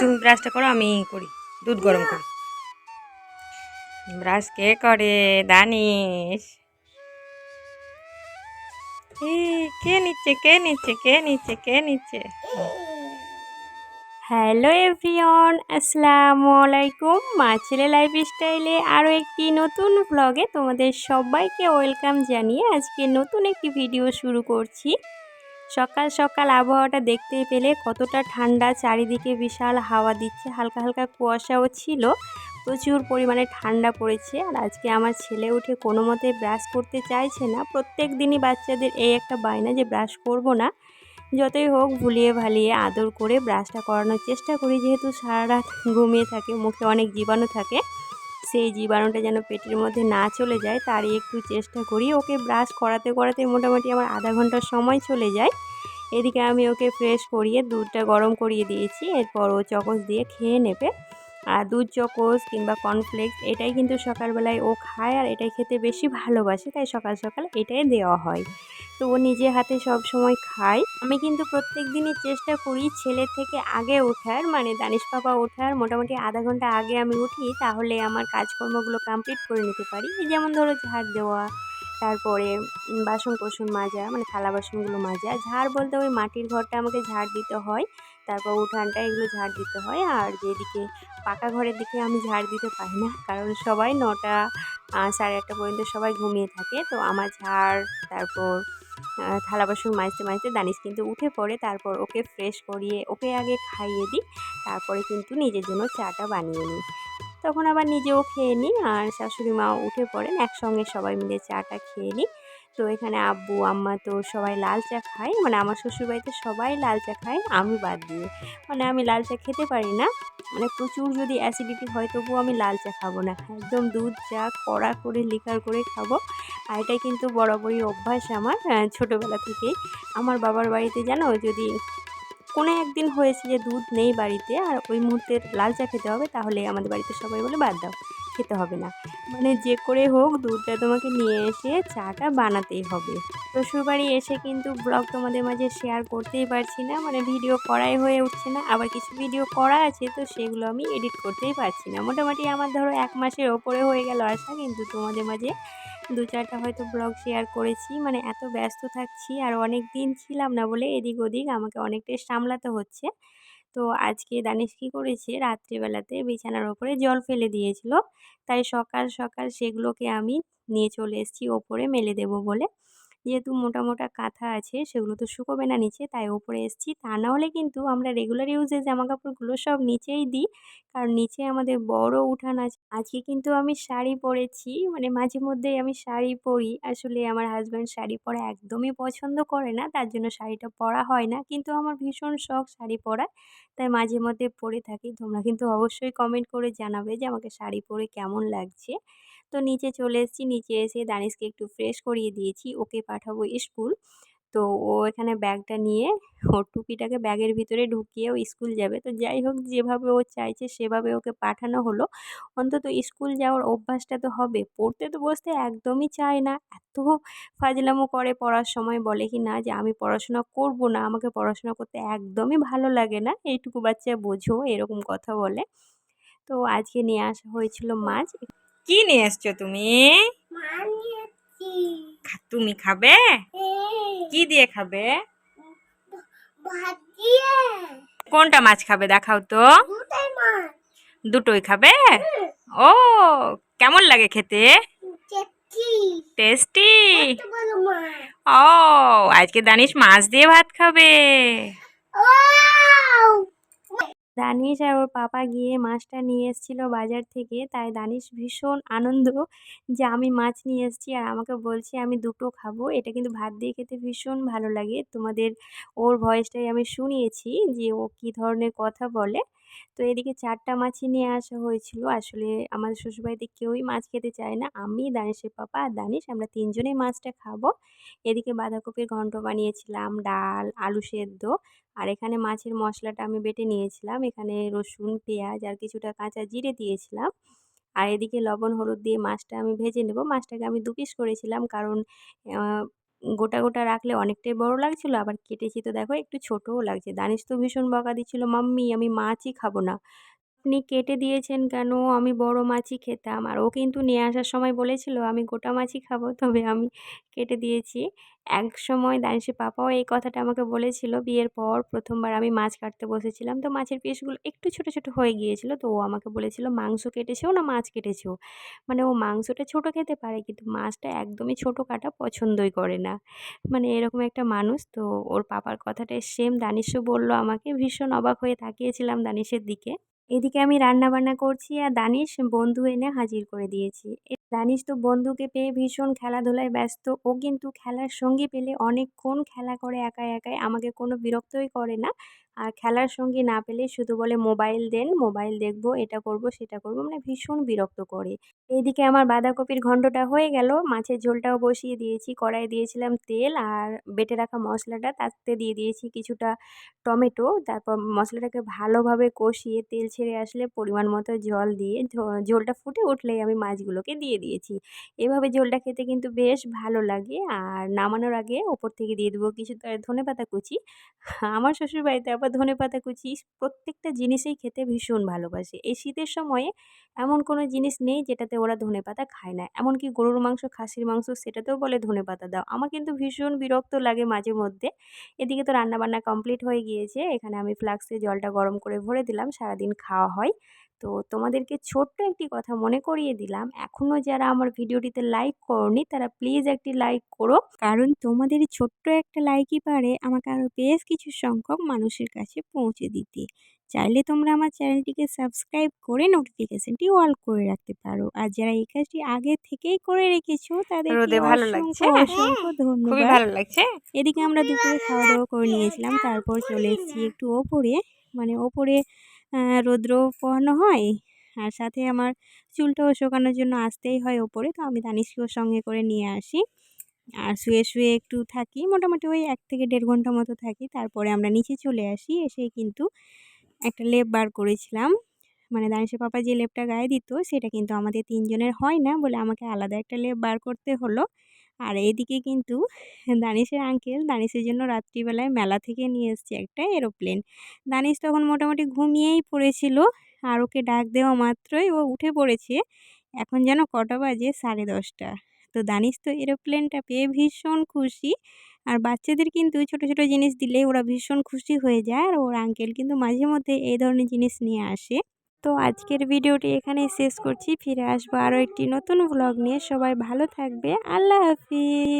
তুমি ব্রাশটা করো, আমি করি, দুধ গরম করি। ব্রাশ কে করে দানিশ। কে নিচ্ছে কে নিচ্ছে কে নিচ্ছে কে নিচ্ছে? হ্যালো এভরিওন আসসালামু আলাইকুম। মা ছেলে লাইফ স্টাইলে আরও একটি নতুন ব্লগে তোমাদের সবাইকে ওয়েলকাম জানিয়ে আজকে নতুন একটি ভিডিও শুরু করছি। সকাল সকাল আবহাওয়াটা দেখতেই পেলে কতটা ঠান্ডা, চারিদিকে বিশাল হাওয়া দিচ্ছে, হালকা হালকা কুয়াশাও ছিল, প্রচুর পরিমাণে ঠান্ডা পড়েছে। আর আজকে আমার ছেলে উঠে কোনো মতে ব্রাশ করতে চাইছে না। প্রত্যেক দিনই বাচ্চাদের এই একটা বায়না যে ব্রাশ করব না, যতই হোক ভুলিয়ে ভালিয়ে আদর করে ব্রাশটা করানোর চেষ্টা করি। যেহেতু সারা রাত ঘুমিয়ে থাকে, মুখে অনেক জীবাণু থাকে সেই জীবাণুটা যেন পেটের মধ্যে না চলে যায়, তারই একটু চেষ্টা করি। ওকে ব্রাশ করাতে করাতে মোটামুটি আমার আধা ঘণ্টার সময় চলে যায়। এদিকে আমি ওকে ফ্রেশ করিয়ে দুধটা গরম করিয়ে দিয়েছি। এরপর ও চকচ দিয়ে খেয়ে নেবে। দুধ, চকোস কিংবা কর্নফ্লেক্স এটাই কিন্তু সকালবেলায় ও খায় আর এটাই খেতে বেশি ভালোবাসে, তাই সকাল সকাল এটাই দেওয়া হয়। তো ও নিজে হাতে সব সময় খায়। আমি কিন্তু প্রত্যেক দিনই চেষ্টা করি ছেলের থেকে আগে ওঠার মানে দানিশ পাপা ওঠার, মোটামুটি আধা ঘণ্টা আগে আমি উঠি, তাহলে আমার কাজকর্মগুলো কমপ্লিট করে নিতে পারি। যেমন ধরো ঝাড় দেওয়া তারপরে বাসন কোসন মাজা মানে থালা বাসনগুলো মাজা। ঝাড় বলতে ওই মাটির ঘরটা আমাকে ঝাড় দিতে হয়। তারপর উঠানটা এগুলো ঝাড় দিতে হয়। আর যেদিকে পাকা ঘরের দিকে আমি ঝাড় দিতে পারি না, কারণ সবাই নটা সাড়ে আটটা পর্যন্ত সবাই ঘুমিয়ে থাকে। তো আমার ঝাড়, তারপর থালা বাসন মাজতে মাজতে দানিশ কিন্তু উঠে পড়ে। তারপর ওকে ফ্রেশ করিয়ে, ওকে আগে খাইয়ে দিই। তারপরে কিন্তু নিজের জন্য চাটা বানিয়ে নিই। তখন আবার নিজেও খেয়ে নিই আর শাশুড়ি মাও উঠে পড়েন, একসঙ্গে সবাই মিলে চাটা খেয়ে নিই। তো এখানে আব্বু, আম্মা তো সবাই লাল চা খায় মানে আমার শ্বশুরবাড়িতে সবাই লাল চা খায়, আমি বাদ দিয়ে। মানে আমি লাল চা খেতে পারি না মানে প্রচুর যদি অ্যাসিডিটি হয় তবুও আমি লাল চা খাব না, একদম দুধ, চা, কড়া করে লিকার করে খাব। আর এটাই কিন্তু বরাবরই অভ্যাস আমার ছোটোবেলা থেকেই। আমার বাবার বাড়িতে জানো যদি কোনো একদিন হয়েছে যে দুধ নেই বাড়িতে আর ওই মুহূর্তে লাল চা খেতে হবে, তাহলে আমাদের বাড়িতে সবাই বলে বাদ দাও, খেতে হবে না। মানে যে করে হোক দুধটা তোমাকে নিয়ে এসে চাটা বানাতেই হবে। শ্বশুরবাড়ি এসে কিন্তু ব্লগ তোমাদের মাঝে শেয়ার করতেই পারছি না মানে ভিডিও করাই হয়ে উঠছে না, আবার কিছু ভিডিও করা আছে তো সেগুলো আমি এডিট করতেই পারছি না। মোটামুটি আমার ধরো এক মাসের ওপরে হয়ে গেল আসা কিন্তু তোমাদের মাঝে দু চারটা হয়তো ব্লগ শেয়ার করেছি। মানে এত ব্যস্ত থাকছি আর অনেক দিন ছিলাম না বলে এদিক ওদিক আমাকে অনেকটাই সামলাতে হচ্ছে। তো আজকে দানিশ কী করেছে? রাত্রিবেলাতে বিছানার ওপরে জল ফেলে দিয়েছিল। তাই সকাল সকাল সেগুলোকে আমি নিয়ে চলে এসেছি, ওপরে মেলে দেব বলে। যেহেতু মোটা মোটা কাঁথা আছে, সেগুলো তো শুকোবে না নিচে, তাই ওপরে এসেছি। তা না হলে কিন্তু আমরা রেগুলার ইউজে জামা কাপড়গুলো সব নিচেই দিই। কারণ নিচে আমাদের বড় উঠান আছে আজকে কিন্তু আমি শাড়ি পরেছি মানে মাঝে মধ্যেই আমি শাড়ি পরি। আসলে আমার হাজব্যান্ড শাড়ি পরা একদমই পছন্দ করে না, তার জন্য শাড়িটা পরা হয় না। কিন্তু আমার ভীষণ শখ শাড়ি পরা তাই মাঝে মধ্যে পরে থাকি। তোমরা কিন্তু অবশ্যই কমেন্ট করে জানাবে যে আমাকে শাড়ি পরে কেমন লাগছে। তো নিচে চলে এসেছি, নিচে এসে দানিশকে একটু ফ্রেশ করিয়ে দিয়েছি, ওকে পাঠাবো স্কুল। তো ও এখানে ব্যাগটা নিয়ে ওর টুপিটাকে ব্যাগের ভিতরে ঢুকিয়ে ও স্কুল যাবে। তো যাই হোক, যেভাবে ও চাইছে সেভাবে ওকে পাঠানো হলো। অন্তত স্কুল যাওয়ার অভ্যাসটা তো হবে। পড়তে তো বসতে একদমই চায় না। এত ফাজলামো করে পড়ার সময় বলে কি, না যে আমি পড়াশোনা করব না। আমাকে পড়াশোনা করতে একদমই ভালো লাগে না। এইটুকু বাচ্চা বোঝো, এরকম কথা বলে। তো আজকে নিয়ে আসা হয়েছিল মাছ। কি নিয়ে এসছো তুমি? তুমি খাবে? কি দিয়ে খাবে? কোনটা মাছ খাবে দেখাও তো। দুটোই খাবে? ও কেমন লাগে খেতে? টেস্টি। ও আজকে দানিশ মাছ দিয়ে ভাত খাবে। দানিশ আর ওর পাপা গিয়ে মাছটা নিয়ে এসেছিল বাজার থেকে। তাই দানিশ ভীষণ আনন্দ যে আমি মাছ নিয়ে এসেছি আর আমাকে বলছে, আমি দুটো খাব। এটা কিন্তু ভাত দিয়ে খেতে ভীষণ ভালো লাগে। তোমাদের ওর ভয়েসটাই আমি শুনিয়েছি যে ও কী ধরনের কথা বলে। তো এদিকে চারটা মাছই নিয়ে আসা হয়েছিল। আসলে আমাদের শ্বশুরবাড়িতে কেউই মাছ খেতে চায় না। আমি, দানিশের পাপা আর দানিশ, আমরা তিনজনেই মাছটা খাব। এদিকে বাঁধাকপির ঘন্ট বানিয়েছিলাম, ডাল, আলু সেদ্ধ। আর এখানে মাছের মশলাটা আমি বেটে নিয়েছিলাম। এখানে রসুন, পেঁয়াজ আর কিছুটা কাঁচা জিরে দিয়েছিলাম। আর এদিকে লবণ, হলুদ দিয়ে মাছটা আমি ভেজে নেব। মাছটাকে আমি দু পিস করেছিলাম কারণ গোটা গোটা রাখলে অনেকটাই বড় লাগছিল। আবার কেটেছি তো দেখো একটু ছোটও লাগছে। দানিশ তো ভীষণ বকা দিচ্ছিল, মাম্মি, আমি মাছই খাব না। আপনি কেটে দিয়েছেন কেন? আমি বড় মাছই খেতাম। আর ও কিন্তু নিয়ে আসার সময় বলেছিল, আমি গোটা মাছই খাব। তবে আমি কেটে দিয়েছি। এক সময় দানিশের পাপাও এই কথাটা আমাকে বলেছিল। বিয়ের পর প্রথমবার আমি মাছ কাটতে বসেছিলাম। তো মাছের পিসগুলো একটু ছোট ছোট হয়ে গিয়েছিল। তো ও আমাকে বলেছিল, মাংস কেটেছেও না মাছ কেটেছেও? মানে ও মাংসটা ছোট খেতে পারে, কিন্তু মাছটা একদমই ছোট কাটা পছন্দই করে না। মানে এরকম একটা মানুষ। তো ওর পাপার কথাটা সেম দানিশও বলল আমাকে, ভীষণ অবাক হয়ে তাকিয়েছিলাম দানিশের দিকে। এদিকে আমি রান্না বান্না করছি আর দানিশ বন্ধু এনে হাজির করে দিয়েছি। দানিশ তো বন্ধুকে পেয়ে ভীষণ খেলাধুলায় ব্যস্ত। ও কিন্তু খেলার সঙ্গী পেলে অনেকক্ষণ খেলা করে একা একাই আমাকে কোনো বিরক্তই করে না। আর খেলার সঙ্গী না পেলে শুধু বলে, মোবাইল দেন, মোবাইল দেখব, এটা করব, সেটা করব মানে ভীষণ বিরক্ত করে। এইদিকে আমার বাঁধাকপির ঘন্টটা হয়ে গেল, মাছের ঝোলটাও বসিয়ে দিয়েছি, কড়াই দিয়েছিলাম তেল আর বেটে রাখা মশলাটা, তাতে দিয়ে দিয়েছি কিছুটা টমেটো, তারপর মশলাটাকে ভালোভাবে কষিয়ে তেল ছেড়ে আসলে পরিমাণ মতো জল দিয়ে ঝোলটা ফুটে উঠলেই আমি মাছগুলোকে দিয়ে দিয়েছি। এভাবে ঝোলটা খেতে কিন্তু বেশ ভালো লাগে আর নামানোর আগে ওপর থেকে দিয়ে দেবো কিছু ধনে পাতা কুচি। আমার শ্বশুরবাড়িতে আবার ধনে পাতা কুচি প্রত্যেকটা জিনিসেই খেতে ভীষণ ভালোবাসে। এই শীতের সময়ে এমন কোনো জিনিস নেই যেটাতে ওরা ধনে পাতা খায় না। এমনকি গরুর মাংস, খাসির মাংস সেটাতেও বলে ধনে পাতা দাও। আমার কিন্তু ভীষণ বিরক্ত লাগে মাঝে মধ্যে। এদিকে তো রান্নাবান্না কমপ্লিট হয়ে গিয়েছে। এখানে আমি ফ্লাক্সে জলটা গরম করে ভরে দিলাম। সারাদিন খাওয়া হয়। তো তোমাদেরকে ছোট্ট একটি কথা মনে করিয়ে দিলাম। এখনও যারা আমার ভিডিওটিতে লাইক করনি তারা প্লিজ একটি লাইক করো। কারণ তোমাদের ছোট্ট একটা লাইকই পারে আমাকে আরও বেশ কিছু সংখ্যক মানুষের কাছে পৌঁছে দিতে। চাইলে তোমরা আমার চ্যানেলটিকে সাবস্ক্রাইব করে নোটিফিকেশনটি অল করে রাখতে পারো। আর যারা এই কাজটি আগে থেকেই করে রেখেছো তাদের রোদে ভালো লাগছে? অসংখ্য খুবই ধন্যবাদ ভালো লাগছে? এদিকে আমরা দুপুরে খাওয়া দাওয়া করে নিয়েছিলাম তারপর চলে এসেছি একটু ওপরে। মানে ওপরে রৌদ্র পোহানো হয়। আর সাথে আমার চুলটাও শোকানোর জন্য আসতেই হয় ওপরে, তো আমি দানিশকেও সঙ্গে করে নিয়ে আসি। আর শুয়ে শুয়ে একটু থাকি, মোটামুটি ওই এক থেকে দেড় ঘণ্টা মতো থাকি। তারপরে আমরা নিচে চলে আসি, এসে কিন্তু একটা লেপ বার করেছিলাম। মানে দানিশের পাপা যে লেপটা গায়ে দিত, সেটা কিন্তু আমাদের তিনজনের হয় না বলে আমাকে আলাদা একটা লেপ বার করতে হলো। আর এইদিকে কিন্তু দানিশের আঙ্কেল দানিশের জন্য রাত্রিবেলায় মেলা থেকে নিয়ে এসছে একটা এরোপ্লেন দানিশ তখন মোটামুটি ঘুমিয়েই পড়েছিল আর ওকে ডাক দেওয়া মাত্রই ও উঠে পড়েছে। এখন যেন কটা বাজে? সাড়ে দশটা। তো দানিশ তো এরোপ্লেনটা পেয়ে ভীষণ খুশি। আর বাচ্চাদের কিন্তু ছোট ছোট জিনিস দিলে ওরা ভীষণ খুশি হয়ে যায়। আর ওর আঙ্কেল কিন্তু মাঝে মধ্যে এই ধরনের জিনিস নিয়ে আসে। তো আজকের ভিডিওটি এখানেই শেষ করছি। ফিরে আসব আরও একটি নতুন ব্লগ নিয়ে। সবাই ভালো থাকবে। আল্লাহ হাফিজ।